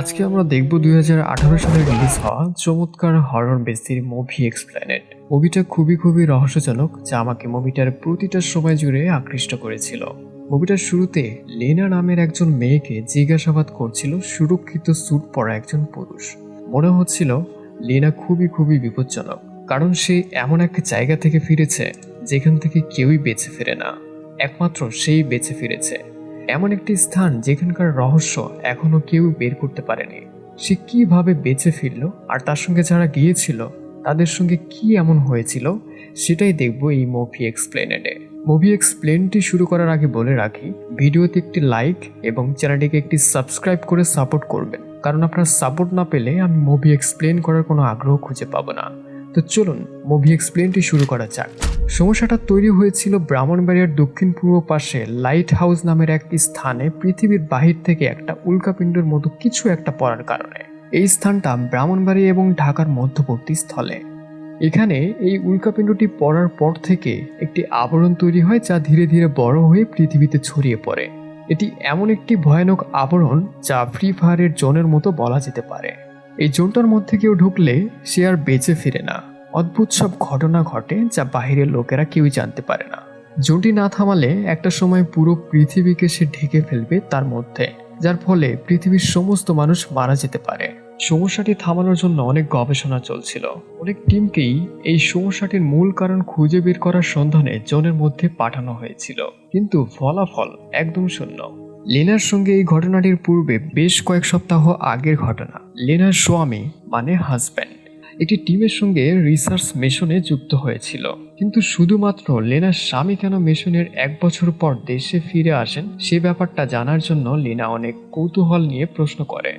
আজকে আমরা দেখব দুই হাজার আঠারো সালে রিলিজ হওয়া চমৎকার হরর বেসির মুভি এক্সপ্ল্যানেট মুভিটা খুবই খুবই রহস্যজনক, যা আমাকে মুভিটার প্রতিটা সময় জুড়ে আকৃষ্ট করেছিল। মুভিটার শুরুতে লেনা নামের একজন মেয়েকে জিজ্ঞাসাবাদ করছিল সুরক্ষিত স্যুট পরা একজন পুরুষ। মনে হচ্ছিল লেনা খুবই খুবই বিপজ্জনক, কারণ সে এমন একটা জায়গা থেকে ফিরেছে যেখান থেকে কেউই বেঁচে ফেরে না। একমাত্র সেই বেঁচে ফিরেছে। এমন একটি স্থান যেখানকার রহস্য এখনও কেউ বের করতে পারেনি। সে কীভাবে বেঁচে ফিরল আর তার সঙ্গে যারা গিয়েছিল, তাদের সঙ্গে কি এমন হয়েছিল, সেটাই দেখব এই মুভি এক্সপ্লেনেডে। মুভি এক্সপ্লেনটি শুরু করার আগে বলে রাখি, ভিডিওতে একটি লাইক এবং চ্যানেলটিকে একটি সাবস্ক্রাইব করে সাপোর্ট করবেন। কারণ আপনার সাপোর্ট না পেলে আমি মুভি এক্সপ্লেন করার কোনো আগ্রহ খুঁজে পাবো না। তো চলুন মুভি এক্সপ্লেনটি শুরু করা যাক। সমস্যাটা তৈরি হয়েছিল ব্রাহ্মণবাড়িয়ার দক্ষিণ পূর্ব পাশে লাইট হাউস নামের এক স্থানে পৃথিবীর বাহির থেকে একটা উল্কাপিণ্ডের মতো কিছু একটা পড়ার কারণে। এই স্থানটা ব্রাহ্মণবাড়ি এবং ঢাকার মধ্যবর্তী স্থলে। এখানে এই উল্কাপিণ্ডটি পড়ার পর থেকে একটি আবরণ তৈরি হয় যা ধীরে ধীরে বড় হয়ে পৃথিবীতে ছড়িয়ে পড়ে। এটি এমন একটি ভয়ানক আবরণ যা ফ্রি ফায়ারের জোনের মতো বলা যেতে পারে। এই জোনটার মধ্যে কেউ ঢুকলে সে আর বেঁচে ফিরে না। অদ্ভুত সব ঘটনা ঘটে যা বাইরের লোকেরা কেউই জানতে পারে না। জোনটি না থামালে একটা সময় পুরো পৃথিবীকে সে ঢেকে ফেলবে তার মধ্যে, যার ফলে পৃথিবীর সমস্ত মানুষ মারা যেতে পারে। সমস্যাটি থামানোর জন্য অনেক গবেষণা চলছিল। অনেক টিমকেই এই সমস্যাটির মূল কারণ খুঁজে বের করার সন্ধানে জোনের মধ্যে পাঠানো হয়েছিল। কিন্তু ফলাফল একদম শূন্য। লেনার সঙ্গে এই ঘটনাটির পূর্বে বেশ কয়েক সপ্তাহ আগের ঘটনা। লেনার স্বামী মানে হাজব্যান্ড একটি টিমের সঙ্গে রিসার্চ মিশনে যুক্ত হয়েছিল। কিন্তু শুধুমাত্র লেনার স্বামী কেন মিশনের এক বছর পর দেশে ফিরে আসেন, সে ব্যাপারটা জানার জন্য লেনা অনেক কৌতূহল নিয়ে প্রশ্ন করে।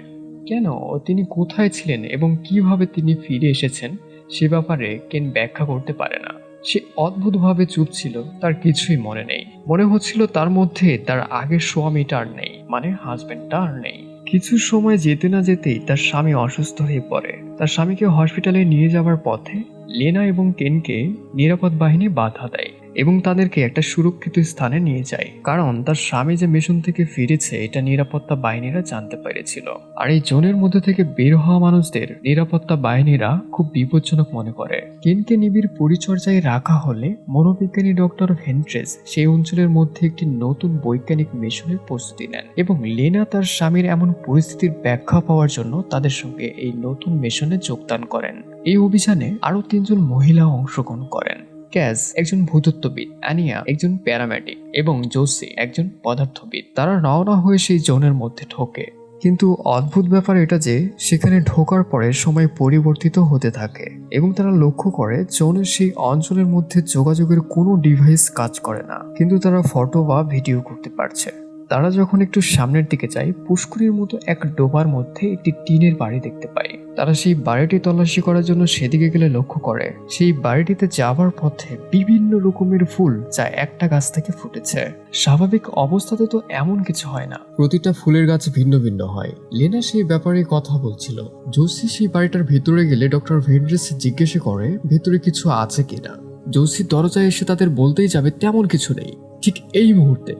কেন? তিনি কোথায় ছিলেন এবং কীভাবে তিনি ফিরে এসেছেন? সে ব্যাপারে কেন ব্যাখ্যা করতে পারে না। সে অদ্ভুতভাবে চুপ ছিল, তার কিছুই মনে নেই। মনে হচ্ছিল তার মধ্যে তার আগের স্বামীটা আর নেই মানে হাজবেন্ডটা আর নেই। কিছু সময় যেতে না যেতেই তার স্বামী অসুস্থ হয়ে পড়ে। তার স্বামীকে হসপিটালে নিয়ে যাওয়ার পথে লেনা এবং কেনকে নিরাপদ বাহিনী বাধা দেয়। এবং তাদেরকে একটা সুরক্ষিত স্থানে নিয়ে যায়। কারণ তার স্বামী যে মিশন থেকে ফিরেছে, এটা নিরাপত্তা বাহিনীরা জানতে পেরেছিল। আর এই জোনের মধ্যে থেকে বের হওয়া মানুষদের নিরাপত্তা বাহিনীরা খুব বিপজ্জনক মনে করে। কেনকে নিবিড় পরিচর্যায় রাখা হলে মনোবিজ্ঞানী ডক্টর ভেন্ট্রেস সেই অঞ্চলের মধ্যে একটি নতুন বৈজ্ঞানিক মিশনের প্রস্তুতি নেন এবং লেনা তার স্বামীর এমন পরিস্থিতির ব্যাখ্যা পাওয়ার জন্য তাদের সঙ্গে এই নতুন মিশনে যোগদান করেন। এই অভিযানে আরও তিনজন মহিলা অংশগ্রহণ করেন। ক্যাজ একজন ভূতত্ত্ববিদ, অ্যানিয়া একজন প্যারামেডিক এবং জোসি একজন পদার্থবিদ। তারা রওনা হয়ে সেই জোনের মধ্যে ঢোকে। কিন্তু অদ্ভুত ব্যাপার এটা যে, সেখানে ঢোকার পরে সময় পরিবর্তিত হতে থাকে এবং তারা লক্ষ্য করে জোনের সেই অঞ্চলের মধ্যে যোগাযোগের কোনো ডিভাইস কাজ করে না। কিন্তু তারা ফটো বা ভিডিও করতে পারছে। তারা যখন একটু সামনের দিকে যায়, পুষ্করির মতো এক ডোবার মধ্যে একটি টিনের বাড়ি দেখতে পায়। তারা সেই বাড়িটি তল্লাশি করার জন্য সেদিকে গেলে লক্ষ্য করে। সেই বাড়িটিতে যাওয়ার পথে বিভিন্ন রকমের ফুল যা একটা গাছ থেকে ফুটেছে। স্বাভাবিক অবস্থাতে তো এমন কিছু হয় না। প্রতিটা ফুলের গাছ ভিন্ন ভিন্ন হয়। লেনা সেই ব্যাপারে কথা বলছিল। জোসি সেই বাড়িটার ভেতরে গেলে ডক্টর ভেন্ড্রেস জিজ্ঞেসে করে, ভেতরে কিছু আছে কিনা? জোসি দরজায় এসে তাদের বলতেই যাবে, তেমন কিছু নেই। ঠিক এই মুহূর্তে।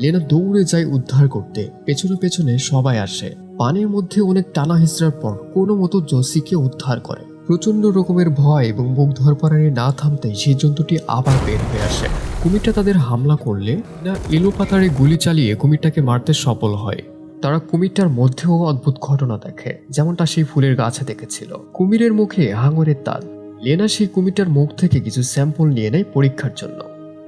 লেনা দৌড়ে যায় উদ্ধার করতে। পেছনে পেছনে সবাই আসে। পানির মধ্যে অনেক টানা হিসড়ার পর কোনো মতো জসিকে উদ্ধার করে। প্রচণ্ড রকমের ভয় এবং মুখ ধরপাড়ানি না থামতে সেই জন্তুটি আবার বের হয়ে আসে। কুমিরটা তাদের হামলা করলে না এলোপাতারে গুলি চালিয়ে কুমিরটাকে মারতে সফল হয়। তারা কুমিরটার মধ্যেও অদ্ভুত ঘটনা দেখে, যেমনটা সেই ফুলের গাছে দেখেছিল। কুমিরের মুখে হাঙরের তাল। লেনা সেই কুমিরটার মুখ থেকে কিছু স্যাম্পল নিয়ে নেয় পরীক্ষার জন্য।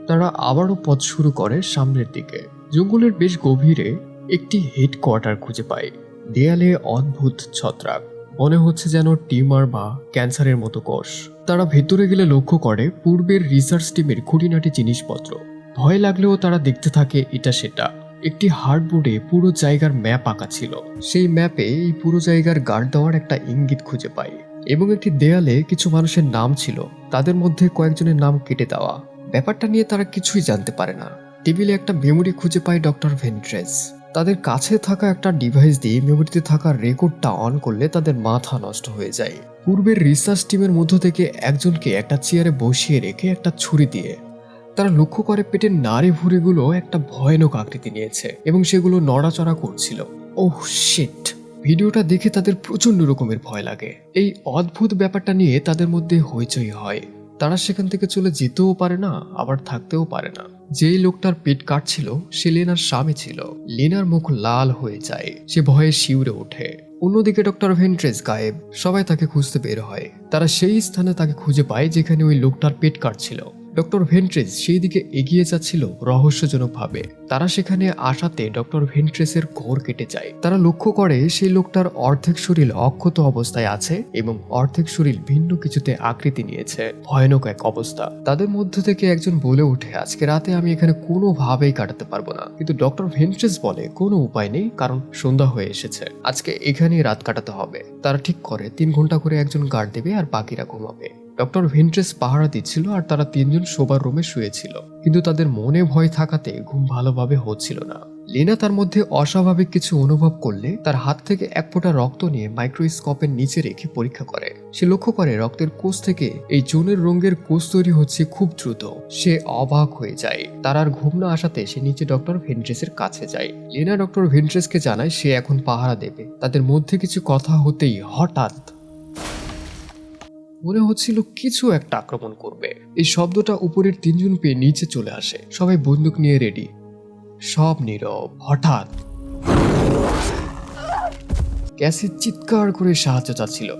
তারা আবারও পথ শুরু করে সামনের দিকে। জঙ্গলের বেশ গভীরে একটি হেডকোয়ার্টার খুঁজে পায় দেয়ালে অদ্ভুত ছত্রাক, মনে হচ্ছে যেন টিউমার বা ক্যান্সারের মতো কোষ। তারা ভেতরে গেলে লক্ষ্য করে পূর্বের রিসার্চ টিমের খুঁটিনাটি জিনিসপত্র। ভয় লাগলেও তারা দেখতে থাকে এটা সেটা। একটি হার্ডবোর্ডে পুরো জায়গার ম্যাপ আঁকা ছিল। সেই ম্যাপে এই পুরো জায়গার গার্ড দেওয়ার একটা ইঙ্গিত খুঁজে পায় এবং একটি দেয়ালে কিছু মানুষের নাম ছিল। তাদের মধ্যে কয়েকজনের নাম কেটে দেওয়া। ব্যাপারটা নিয়ে তারা কিছুই জানতে পারে না। টেবিলে একটা মেমোরি খুঁজে পায় ডক্টর ভেন্ট্রেস তাদের কাছে থাকা একটা ডিভাইস দিয়ে মেমোরিতে থাকা রেকর্ডটা অন করলে তাদের মাথা নষ্ট হয়ে যায়। পূর্বের রিসার্চ টিমের মধ্য থেকে একজনকে একটা চেয়ারে বসিয়ে রেখে একটা ছুরি দিয়ে তারা লক্ষ্য করে পেটের নাড়ি ভুড়িগুলো একটা ভয়ানক আকৃতি নিয়েছে এবং সেগুলো নড়াচড়া করছিল। ওহ শিট ভিডিওটা দেখে তাদের প্রচণ্ড রকমের ভয় লাগে। এই অদ্ভুত ব্যাপারটা নিয়ে তাদের মধ্যে হইচই হয়। তারা সেখান থেকে চলে যেতেও পারে না, আবার থাকতেও পারে না। যেই লোকটার পেট কাটছিল, সে লেনার স্বামী ছিল। লেনার মুখ লাল হয়ে যায়, সে ভয়ে শিউরে ওঠে। অন্যদিকে ডক্টর ভেন্ট্রেস গায়েব, সবাই তাকে খুঁজতে বের হয়। তারা সেই স্থানে তাকে খুঁজে পায় যেখানে ওই লোকটার পেট কাটছিল। ডক্টর ভেন্ট্রেস সেই দিকে এগিয়ে যাচ্ছিল রহস্যজনকভাবে। তারা সেখানে আসাতে ডক্টর ভেন্ট্রেসের ঘোর কেটে যায়। তারা লক্ষ্য করে সেই লোকটার অর্ধেক শরীর অক্ষত অবস্থায় আছে এবং অর্ধেক শরীর ভিন্ন কিছুতে আকৃতি নিয়েছে। ভয়ানক এক অবস্থা। তাদের মধ্য থেকে একজন বলে ওঠে, আজকে রাতে আমি এখানে কোনোভাবেই কাটাতে পারব না। কিন্তু ডক্টর ভেন্ট্রেস বলে, কোনো উপায় নেই, কারণ সন্ধ্যা হয়ে এসেছে। আজকে এখানেই রাত কাটাতে হবে। তারা ঠিক করে, তিন ঘণ্টা করে একজন গার্ড দেবে আর বাকিরা ঘুমাবে। ডক্টর ভেন্ট্রেস পাহারা দিচ্ছিল আর তারা তিনজন শোবার রুমে শুয়েছিল। কিন্তু তাদের মনে ভয় থাকাতে ঘুম ভালোভাবে হচ্ছিল না। লেনা তার মধ্যে অস্বাভাবিক কিছু অনুভব করলে তার হাত থেকে এক ফোঁটা রক্ত নিয়ে মাইক্রোস্কোপের নিচে রেখে পরীক্ষা করে। সে লক্ষ্য করে রক্তের কোষ থেকে এই জুনের রঙের কোষ তৈরি হচ্ছে খুব দ্রুত। সে অবাক হয়ে যায়। তার আর ঘুম না আসাতে সে নিচে ডক্টর ভেন্ট্রেসের কাছে যায়। লেনা ডক্টর ভেন্ট্রেসকে জানায় সে এখন পাহারা দেবে। তাদের মধ্যে কিছু কথা হতেই হঠাৎ মনে হচ্ছিল কিছু একটা আক্রমণ করবে। এই শব্দটা উপরের তিনজন পেয়ে নিচে চলে আসে। সবাই বন্দুক নিয়ে রেডি সব নীরব, হঠাৎ। ক্যাসি চিৎকার করে সাহায্য চাচ্ছিল।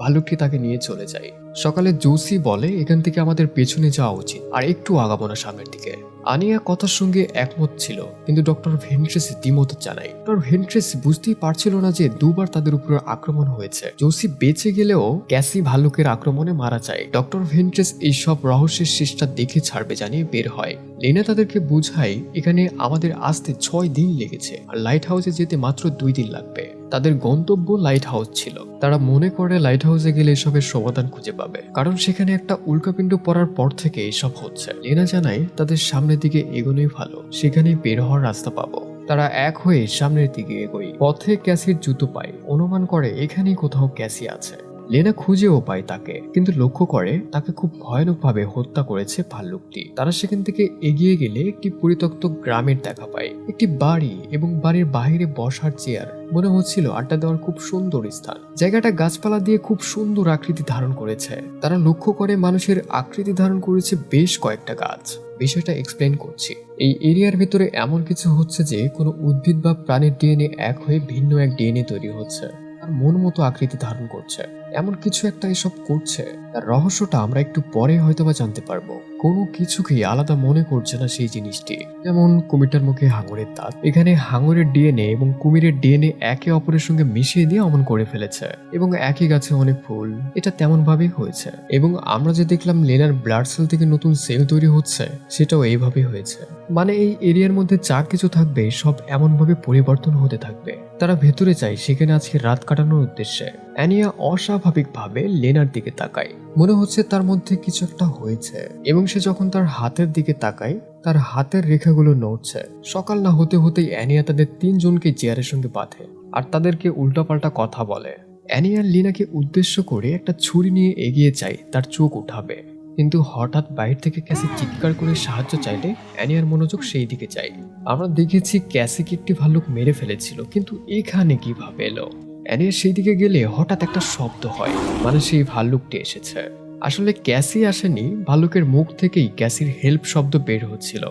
ভালুকটি তাকে নিয়ে চলে যায়। সকালে জোসি বলে, এখান থেকে আমাদের পেছনে যাওয়া উচিত, আর একটু আগাবো না সামনের দিকে। আনিয়া কথার সঙ্গে একমত ছিল, কিন্তু ডক্টর ভেন্ট্রেস দ্বিমত জানায়। ডক্টর ভেন্ট্রেস বুঝতেই পারছিল না যে দুবার তাদের উপর আক্রমণ হয়েছে। জোসি বেঁচে গেলেও ক্যাসি ভাল্লুকের আক্রমণে মারা যায়। ডক্টর ভেন্ট্রেস এই সব রহস্যের শেষটা দেখে ছাড়বে জানিয়ে বের হয়। লেনা তাদেরকে বুঝায়, এখানে আমাদের আসতে ছয় দিন লেগেছে, আর লাইট হাউসে যেতে মাত্র দুই দিন লাগবে। তাদের গন্তব্য লাইট হাউস ছিল। তারা মনে করে লাইট হাউসে গেলে এসবের সমাধান খুঁজে পাবে। কারণ সেখানে একটা উল্কাপিণ্ড পড়ার পর থেকে এসব হচ্ছে। লেনা জানায়, তাদের সামনের দিকে এগোনোই ভালো। সেখানে বের হওয়ার রাস্তা পাবো। তারা এক হয়ে সামনের দিকে এগোয়। পথে ক্যাসির জুতো পায়। অনুমান করে এখানেই কোথাও ক্যাসি আছে। লেনা খুঁজেও পায় তাকে, কিন্তু লক্ষ্য করে তাকে খুব ভয়ানকভাবে হত্যা করেছে ভাল্লুকটি। তারা সেখান থেকে এগিয়ে গেলে একটি পরিত্যক্ত গ্রামের দেখা পায়। একটি বাড়ি এবং বাড়ির বাইরে বসার চেয়ার। মনে হচ্ছিল আড্ডা দেওয়ার খুব সুন্দর স্থান। জায়গাটা গাছপালা দিয়ে খুব সুন্দর আকৃতি ধারণ করেছে। তারা লক্ষ্য করে মানুষের আকৃতি ধারণ করেছে বেশ কয়েকটা গাছ। বিষয়টা এক্সপ্লেন করছি। এই এরিয়ার ভেতরে এমন কিছু হচ্ছে যে, কোনো উদ্ভিদ বা প্রাণীর ডিএনএ এক হয়ে ভিন্ন এক ডিএনএ তৈরি হচ্ছে। আর মন মতো আকৃতি ধারণ করছে। এমন কিছু একটা এসব করছে। তার রহস্যটা আমরা একটু পরে হয়তোবা জানতে পারব। কোনো কিছুকেই আলাদা মনে করছে না সেই জিনিসটি। যেমন কুমিরটার মুখে হাঙরের দাঁত। এখানে হাঙরের ডিএনএ এবং কুমিরের ডিএনএ একে অপরের সঙ্গে মিশিয়ে দিয়ে অমন করে ফেলেছে এবং একই গাছে অনেক ফুল। এটা তেমন ভাবেই হয়েছে। এবং আমরা যে দেখলাম লেনার ব্লাড সেল থেকে নতুন সেল তৈরি হচ্ছে, সেটাও এইভাবেই হয়েছে। মানে এই এরিয়ার মধ্যে যা কিছু থাকবে সব এমনভাবে পরিবর্তন হতে থাকবে। তারা ভেতরে চায় সেখানে আজকে রাত কাটানোর উদ্দেশ্যে। অ্যানিয়া অস্বাভাবিকভাবে লেনার দিকে তাকায়। মনে হচ্ছে তার মধ্যে কিছু একটা হয়েছে। এবং সে যখন তার হাতের দিকে তাকায়, তার হাতের রেখাগুলো নড়ছে। সকাল না হতে হতেই অ্যানিয়া তাদের তিনজনকে চেয়ারের সঙ্গে বাঁধে আর তাদেরকে উল্টাপাল্টা কথা বলে। অ্যানিয়া লিনাকে উদ্দেশ্য করে একটা ছুরি নিয়ে এগিয়ে যায়, তার চোখ উঠাবে। কিন্তু হঠাৎ বাইর থেকে ক্যাসি চিৎকার করে সাহায্য চাইলে অ্যানিয়ার মনোযোগ সেই দিকে যায় আমরা দেখেছি ক্যাসিকে একটি ভাল্লুক মেরে ফেলেছিল, কিন্তু এখানে কীভাবে এলো? অ্যানিয়ার সেই দিকে গেলে হঠাৎ একটা শব্দ হয় মানে সেই ভাল্লুকটি এসেছে। আসলে ক্যাসি আসেনি, ভাল্লুকের মুখ থেকেই ক্যাসির হেল্প শব্দ বের হচ্ছিল।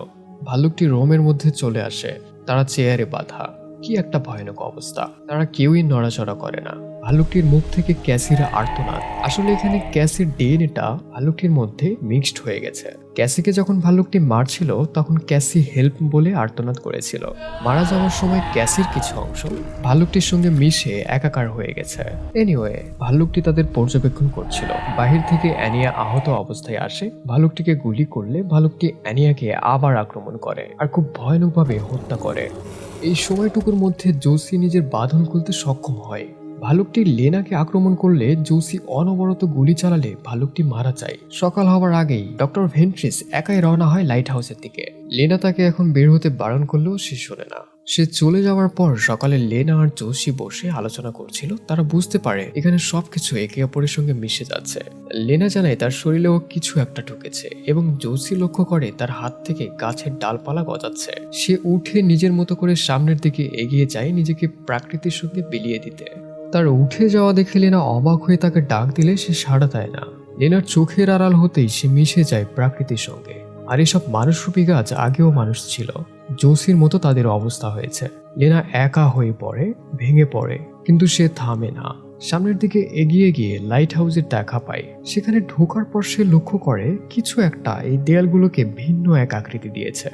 ভাল্লুকটি রোমের মধ্যে চলে আসে, তারা চেয়ারে বাঁধা। কি একটা ভয়ানক অবস্থা? তারা কেউই নড়াচড়া করে না। ভালুকটির মুখ থেকে ক্যাসিরা আর্তনাদ। আসলে এখানে ক্যাসির ডিএনএটা ভালুকটির মধ্যে মিক্সড হয়ে গেছে। ক্যাসিকে যখন ভাল্লুকটি মারছিল, তখন ক্যাসি হেল্প বলে আর্তনাদ করেছিল। মারা যাওয়ার সময় ক্যাসির কিছু অংশ ভাল্লুকটির সঙ্গে মিশে একাকার হয়ে গেছে। এনিওয়ে ভাল্লুকটি তাদের পর্যবেক্ষণ করছিল। বাহির থেকে অ্যানিয়া আহত অবস্থায় আসে। ভালুকটিকে গুলি করলে ভালুকটি অ্যানিয়াকে আবার আক্রমণ করে আর খুব ভয়ানকভাবে হত্যা করে। এই সময়টুকুর মধ্যে জোসি নিজের বাঁধন খুলতে সক্ষম হয়। ভালুকটি লেনাকে আক্রমণ করলে জোসি অনবরত গুলি চালালে ভালুকটি মারা যায়। সকাল হওয়ার আগেই ডক্টর ভেন্ট্রিস একাই রওনা হয় লাইট হাউসের দিকে। লেনা তাকে এখন বের হতে বারণ করলেও সে শোনে না। সে চলে যাওয়ার পর সকালে লেনা আর জোশি বসে আলোচনা করছিল, তারা বুঝতে পারে এখানে সবকিছু একে অপরের সঙ্গে মিশে যাচ্ছে। লেনা জানায় তার শরীরেও কিছু একটা ঢুকেছে এবং জোশি লক্ষ্য করে তার হাত থেকে গাছের ডালপালা গজাচ্ছে। সে উঠে নিজের মতো করে সামনের দিকে এগিয়ে যায় নিজেকে প্রাকৃতির সঙ্গে বিলিয়ে দিতে। তার উঠে যাওয়া দেখে লেনা অবাক হয়ে তাকে ডাক দিলে সে সাড়া দেয় না। লেনার চোখের আড়াল হতেই সে মিশে যায় প্রাকৃতির সঙ্গে। আর এসব মানুষরূপী গাছ আগেও মানুষ ছিল। জোসির মতো তাদের অবস্থা হয়েছে। লেনা একা হয়ে পড়ে, ভেঙে পড়ে, কিন্তু সে থামে না। সামনের দিকে এগিয়ে গিয়ে লাইট হাউসের দেখা পায়। সেখানে ঢোকার পর সে লক্ষ্য করে কিছু একটা এই দেয়ালগুলোকে ভিন্ন এক আকৃতি দিয়েছে।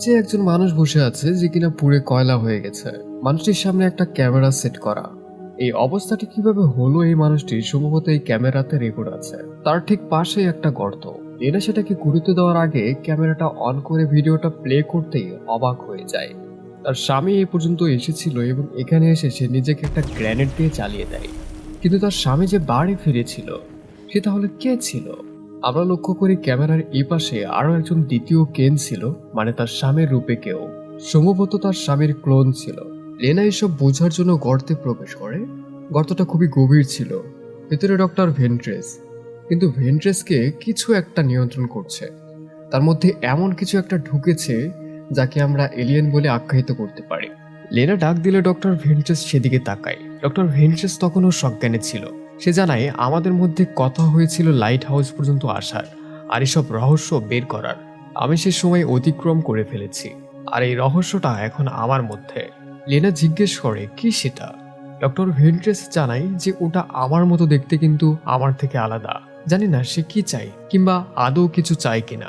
যে একজন মানুষ বসে আছে যে কিনা পুড়ে কয়লা হয়ে গেছে। মানুষটির সামনে একটা ক্যামেরা সেট করা। এই অবস্থাটি কীভাবে হলো এই মানুষটি? সম্ভবত এই ক্যামেরাতে রেকর্ড আছে। তার ঠিক পাশেই একটা গর্ত। এরা সেটাকে গুরুত্ব দেওয়ার আগে ক্যামেরাটা অন করে ভিডিওটা প্লে করতেই অবাক হয়ে যায়। তার স্বামী এই পর্যন্ত এসেছিল এবং এখানে এসে সে নিজেকে একটা গ্র্যানেড দিয়ে চালিয়ে দেয়। কিন্তু তার স্বামী যে বাড়ি ফিরেছিল, সে তাহলে কে ছিল? আমরা লক্ষ্য করি ক্যামেরার এই পাশে আরও একজন দ্বিতীয় কেন ছিল মানে তার স্বামীর রূপে কেউ। সম্ভবত তার স্বামীর ক্লোন ছিল। লেনা এসব বোঝার জন্য গর্তে প্রবেশ করে। গর্তটা খুবই গভীর ছিল। ভেতরে ডক্টর ভেন্ট্রেস। কিন্তু ভেন্ট্রেসকে কিছু একটা নিয়ন্ত্রণ করছে। তার মধ্যে এমন কিছু একটা ঢুকেছে যাকে আমরা এলিয়েন বলে আখ্যায়িত করতে পারি। লেনা ডাক দিলে ডক্টর ভেন্ট্রেস সেদিকে তাকায়। ডক্টর ভেন্ট্রেস তখনও সজ্ঞানে ছিল। সে জানায়, আমাদের মধ্যে কথা হয়েছিল লাইট হাউস পর্যন্ত আসার আর এসব রহস্য বের করার। আমি সে সময় অতিক্রম করে ফেলেছি। আর এই রহস্যটা এখন আমার মধ্যে। লেনা জিজ্ঞেস করে, কি সেটা? ডক্টর ভেন্ট্রেস জানাই যে ওটা আমার মতো দেখতে কিন্তু আমার থেকে আলাদা। জানি না সে কি চাই কিংবা আদৌ কিছু চায় কিনা।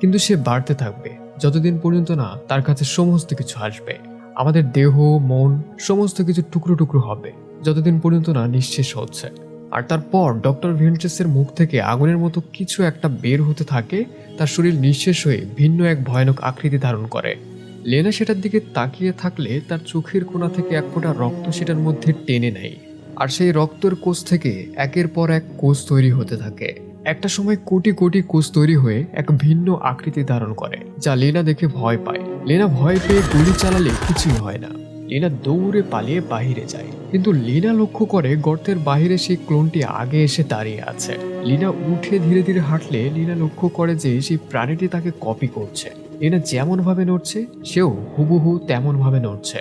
কিন্তু সে বাড়তে থাকবে। যতদিন পর্যন্ত না তার কাছে সমস্ত কিছু আসবে। আমাদের দেহ, মন, সমস্ত কিছু টুকরো টুকরো হবে। যতদিন পর্যন্ত না নিঃশেষ হচ্ছে। আর তারপর ডক্টর ভেন্ট্রেসের মুখ থেকে আগুনের মতো কিছু একটা বের হতে থাকে, তার শরীর নিঃশেষ হয়ে ভিন্ন এক ভয়ানক আকৃতি ধারণ করে। লেনা সেটার দিকে তাকিয়ে থাকলে তার চোখের কোণা থেকে এক ফোঁটা রক্ত সেটার মধ্যে টেনে নেয়। আর সেই রক্তের কোষ থেকে একের পর এক কোষ তৈরি হতে থাকে। একটা সময় কোটি কোটি কোষ তৈরি হয়ে এক ভিন্ন আকৃতি ধারণ করে, যা লেনা দেখে ভয় পায়। লেনা ভয় পেয়ে গুলি চালালে কিছুই হয় না। লেনা দৌড়ে পালিয়ে বাহিরে যায়। কিন্তু লিনা লক্ষ্য করে গর্তের বাইরে সেই ক্লোনটি আগে এসে দাঁড়িয়ে আছে। লিনা উঠে ধীরে ধীরে হাঁটলে লিনা লক্ষ্য করে যে সেই প্রাণীটি তাকে কপি করছে। লিনা যেমন ভাবে নড়ছে, সেও হুবহু তেমন ভাবে নড়ছে।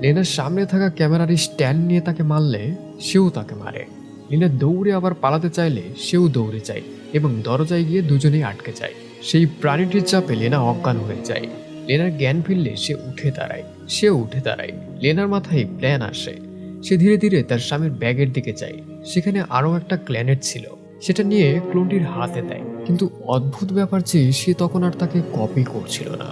লেনার সামনে থাকা ক্যামেরার স্ট্যান্ড নিয়ে তাকে মারলে সেও তাকে মারে। লিনা দৌড়ে আবার পালাতে চাইলে সেও দৌড়ে যায় এবং দরজায় গিয়ে দুজনেই আটকে যায়। সেই প্রাণীটির চাপে লেনা অজ্ঞান হয়ে যায়। লেনার জ্ঞান ফিরলে সে উঠে দাঁড়ায়, সেও উঠে দাঁড়ায়। লেনার মাথায় প্ল্যান আসে। সে ধীরে ধীরে তার স্বামীর ব্যাগের দিকে যায়। সেখানে আরও একটা ক্ল্যানেট ছিল। সেটা নিয়ে ক্লোনটির হাতে দেয়। কিন্তু অদ্ভুত ব্যাপার যে, সে তখন আর তাকে কপি করছিল না।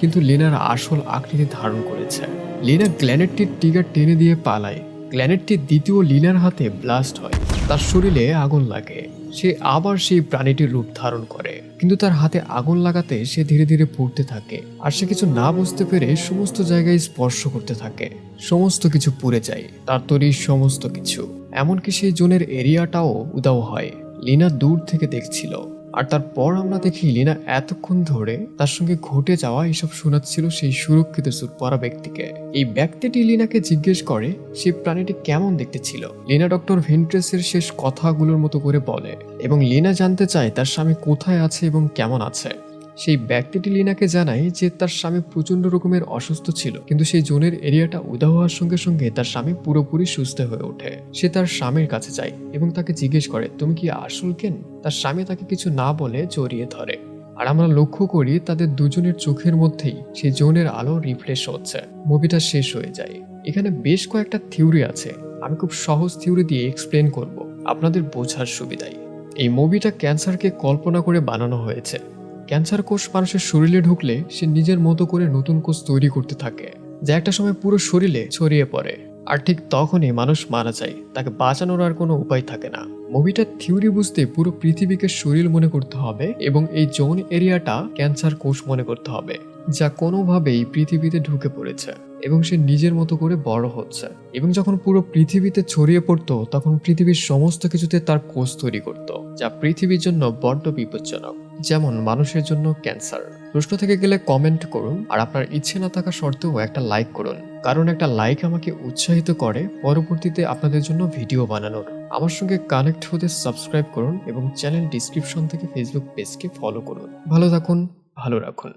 কিন্তু লেনার আসল আকৃতি ধারণ করেছে। লিনা গ্ল্যানেটটির টিগার টেনে দিয়ে পালায়। গ্ল্যানেটটি দ্বিতীয় লিনার হাতে ব্লাস্ট হয়। তার শরীরে আগুন লাগে। সে আবার সেই প্রাণীটির রূপ ধারণ করে। কিন্তু তার হাতে আগুন লাগাতে সে ধীরে ধীরে পড়তে থাকে। আর সে কিছু না বুঝতে পেরে সমস্ত জায়গায় স্পর্শ করতে থাকে। সমস্ত কিছু পুড়ে যায়। তার তৈরি সমস্ত কিছু। এমনকি সেই জোনের এরিয়াটাও উদাও হয়। লিনা দূর থেকে দেখছিল। আর তারপর আমরা দেখি লিনা এতক্ষণ ধরে তার সঙ্গে ঘটে যাওয়া এসব শোনাচ্ছিল সেই সুরক্ষিত সুট পরা ব্যক্তিকে। এই ব্যক্তিটি লিনাকে জিজ্ঞেস করে সেই প্রাণীটি কেমন দেখতে ছিল। লিনা ডক্টর ভেন্ট্রেসের শেষ কথাগুলোর মতো করে বলে, এবং লিনা জানতে চায় তার স্বামী কোথায় আছে এবং কেমন আছে। সেই ব্যক্তিটি লিনাকে জানায় যে তার স্বামী প্রচণ্ড রকমের অসুস্থ ছিল, কিন্তু সেই জোনের এরিয়াটা উদা হওয়ার সঙ্গে সঙ্গে তার স্বামী পুরোপুরি সুস্থ হয়ে ওঠে। সে তার স্বামীর কাছে যায় এবং তাকে জিজ্ঞেস করে, তুমি কি আসল কেন? তার স্বামী তাকে কিছু না বলে জড়িয়ে ধরে। আর আমরা লক্ষ্য করি তাদের দুজনের চোখের মধ্যেই সেই জোনের আলো রিফ্রেশ হচ্ছে। মুভিটা শেষ হয়ে যায়। এখানে বেশ কয়েকটা থিওরি আছে। আমি খুব সহজ থিওরি দিয়ে এক্সপ্লেন করব। আপনাদের বোঝার সুবিধায় এই মুভিটা ক্যান্সারকে কল্পনা করে বানানো হয়েছে। ক্যান্সার কোষ মানুষের শরীরে ঢুকলে সে নিজের মতো করে নতুন কোষ তৈরি করতে থাকে, যা একটা সময় পুরো শরীরে ছড়িয়ে পড়ে। আর ঠিক তখনই মানুষ মারা যায়, তাকে বাঁচানোর আর কোনো উপায় থাকে না। মুভিটার থিওরি বুঝতে পুরো পৃথিবীকে শরীর মনে করতে হবে এবং এই জোন এরিয়াটা ক্যান্সার কোষ মনে করতে হবে, যা কোনোভাবেই পৃথিবীতে ঢুকে পড়েছে এবং সে নিজের মতো করে বড় হচ্ছে। এবং যখন পুরো পৃথিবীতে ছড়িয়ে পড়তো, তখন পৃথিবীর সমস্ত কিছুতে তার কোষ তৈরি করত, যা পৃথিবীর জন্য বড্ড বিপজ্জনক। যেমন মানুষের জন্য ক্যান্সার। প্রশ্ন থেকে গেলে কমেন্ট করুন আর আপনার ইচ্ছে না থাকা সত্ত্বেও একটা লাইক করুন। কারণ একটা লাইক আমাকে উৎসাহিত করে পরবর্তীতে আপনাদের জন্য ভিডিও বানানোর। আমার সঙ্গে কানেক্ট হতে সাবস্ক্রাইব করুন এবং চ্যানেল ডিসক্রিপশন থেকে ফেসবুক পেজকে ফলো করুন। ভালো থাকুন, ভালো রাখুন।